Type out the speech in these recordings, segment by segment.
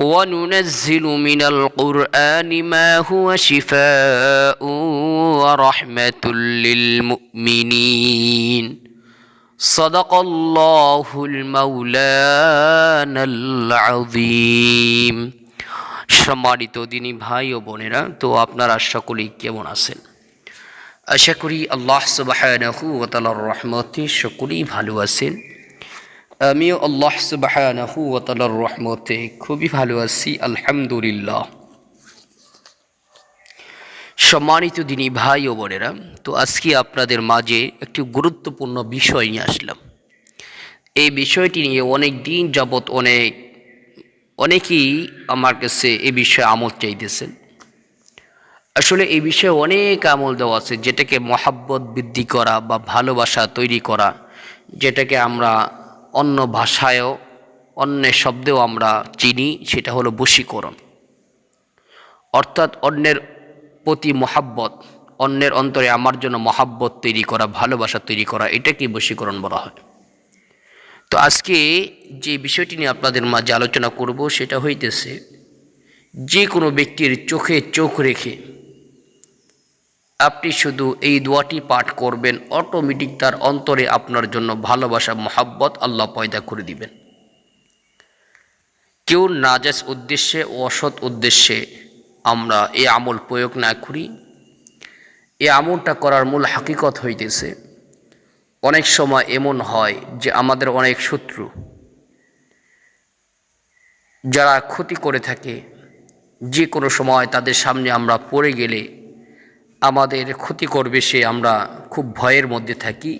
وننزل من القرآن ما هو شفاء ورحمة للمؤمنين صدق الله المولانا العظيم সম্মানিত দিনী ভাই ও বোনেরা তো আপনারা সকলেই কেমন আছেন আশা করি আল্লাহ সুবাহানাহু ও তালার রহমতে সকলেই ভালো আছেন আমিও আল্লাহ তালার রহমতে খুবই ভালো আছি, আলহামদুলিল্লাহ। সম্মানিত দিনী ভাই ও বোনেরা, তো আজকে আপনাদের মাঝে একটি গুরুত্বপূর্ণ বিষয় নিয়ে আসলাম। এই বিষয়টি নিয়ে অনেক দিন যাবৎ অনেক, অনেকেই আমার কাছে এই বিষয়ে আমল চাইতেছেন। আসলে এই বিষয়ে অনেক আমল দেওয়া আছে, যেটাকে মহাব্বত বৃদ্ধি করা বা ভালোবাসা তৈরি করা, যেটাকে আমরা অন্য ভাষায়ও, অন্য শব্দেও আমরা চিনি, সেটা হলো বশীকরণ। অর্থাৎ অন্যের প্রতি মহাব্বত, অন্যের অন্তরে আমার জন্য মহাব্বত তৈরি করা, ভালোবাসা তৈরি করা, এটাকেই বশীকরণ বলা হয়। তো আজকে যে বিষয়টি নিয়ে আপনাদের মাঝে আলোচনা করব, সেটা হইতেছে যে কোনো ব্যক্তির চোখে চোখ রেখে আপনি শুধু এই দোয়াটি পাঠ করবেন অটোমেটিক তার অন্তরে আপনার জন্য ভালোবাসা, মহাব্বত আল্লাহ পয়দা করে দিবেন। কেউ নাজাস উদ্দেশ্যে ও অসৎ উদ্দেশ্যে আমরা এই আমল প্রয়োগ না করি। এই আমলটা করার মূল হাকিকত হইতেছে, অনেক সময় এমন হয় যে আমাদের অনেক শত্রু যারা ক্ষতি করে থাকে, যে কোনো সময় তাদের সামনে আমরা পড়ে গেলে আমাদের ক্ষতি করবে সে আমরা খুব ভয়ের মধ্যে থাকি।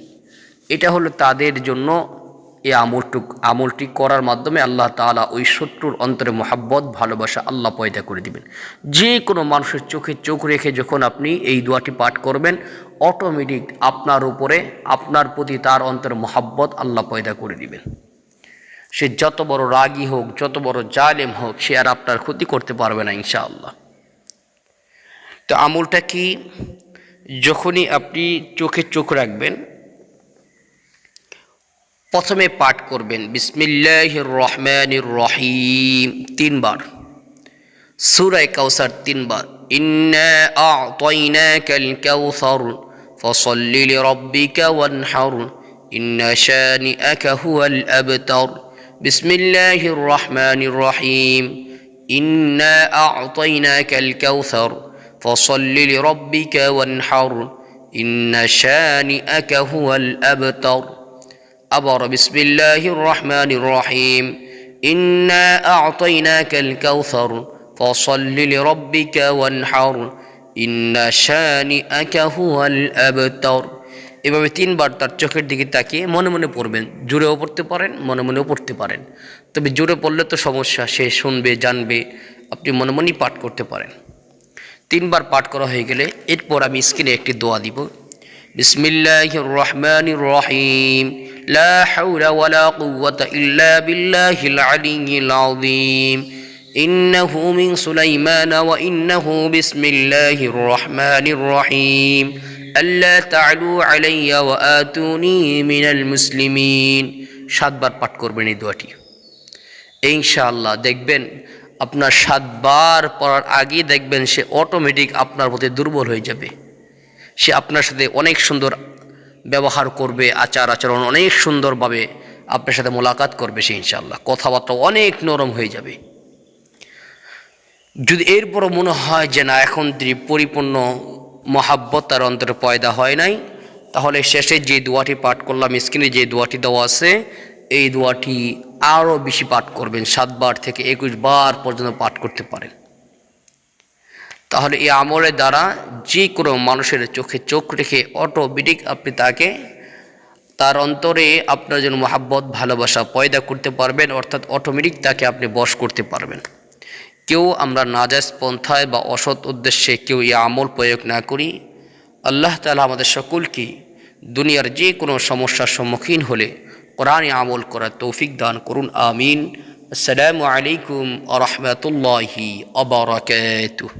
এটা হলো তাদের জন্য এই আমলটুক, আমলটি করার মাধ্যমে আল্লাহ তালা ওই শত্রুর অন্তরে মোহাব্বত, ভালোবাসা আল্লাহ পয়দা করে দিবেন। যে কোনো মানুষের চোখে চোখ রেখে যখন আপনি এই দোয়াটি পাঠ করবেন অটোমেটিক আপনার উপরে, আপনার প্রতি তার অন্তরে মোহাব্বত আল্লাহ পয়দা করে দিবেন। সে যত বড় রাগী হোক, যত বড় জালেম হোক, সে আর আপনার ক্ষতি করতে পারবে না ইনশাআল্লাহ। তো আমলটা কি? যখনই আপনি চোখে চোখ রাখবেন, প্রথমে পাঠ করবেন বিসমিল্লাহ রহমান রহিম, তিনবার। সুরায় কাউসার তিনবার। ইন্না রহমান রহিম। ইন্না আতাইনাকাল কাউসার شانئك هو الأبتر بسم الله الرحمن الرحيم إنا أعطيناك الكوثر فصل لربك وانحر إن شانئك هو الأبتر أبر بسم الله الرحمن الرحيم إنا أعطيناك الكوثر فصل لربك وانحر إن شانئك هو الأبتر এভাবে তিনবার তার চোখের দিকে তাকিয়ে মনে মনে পড়বেন জোরেও পড়তে পারেন মনে মনেও পড়তে পারেন তবে জোরে পড়লে তো সমস্যা সে শুনবে জানবে আপনি মনে মনেই পাঠ করতে পারেন তিনবার পাঠ করা হয়ে গেলে এরপর আমি স্ক্রিনে একটি দোয়া দিব বিসমিল্লাহ রহমান রহিম لا حول ولا قوة إلا بالله العلي العظيم إنه من سليمان وإنه بسم الله الرحمن الرحيم ألا تعلوا علي وآتوني من المسلمين সাতবার পাঠ করবেন এই দোয়াটি ইনশাআল্লাহ দেখবেন আপনার সাতবার পড়ার আগে দেখবেন সে অটোমেটিক আপনার প্রতি দুর্বল হয়ে যাবে। সে আপনার সাথে অনেক সুন্দর ব্যবহার করবে, আচার আচরণ অনেক সুন্দরভাবে আপনার সাথে মোলাকাত করবে সে ইনশাল্লাহ কথাবার্তা অনেক নরম হয়ে যাবে। যদি এরপরও মনে হয় যে না, এখন তিনি পরিপূর্ণ মহাব্বত তার অন্তরে পয়দা হয় নাই, তাহলে শেষে যে দোয়াটি পাঠ করলাম, স্ক্রিনে যে দোয়াটি দেওয়া আছে এই দোয়াটি আরও বেশি পাঠ করবেন, সাতবার থেকে একুশ বার পর্যন্ত পাঠ করতে পারেন। তাহলে এই আমলের দ্বারা যে কোনো মানুষের চোখে চোখ রেখে অটোমেটিক আপনি তাকে, তার অন্তরে আপনার জন্য মহাব্বত, ভালোবাসা পয়দা করতে পারবেন, অর্থাৎ অটোমেটিক তাকে আপনি বশ করতে পারবেন। কেউ আমরা নাজাজ পন্থায় বা অসৎ উদ্দেশ্যে কেউ এই আমল প্রয়োগ না করি, আল্লাহ তালা আমাদের সকলকে দুনিয়ার যে কোনো সমস্যার সম্মুখীন হলে কোরআনে আমল করার তৌফিক দান করুন আমিন আসসালামু আলাইকুম আ রহমতুল্লাহি আবরাকাতুহ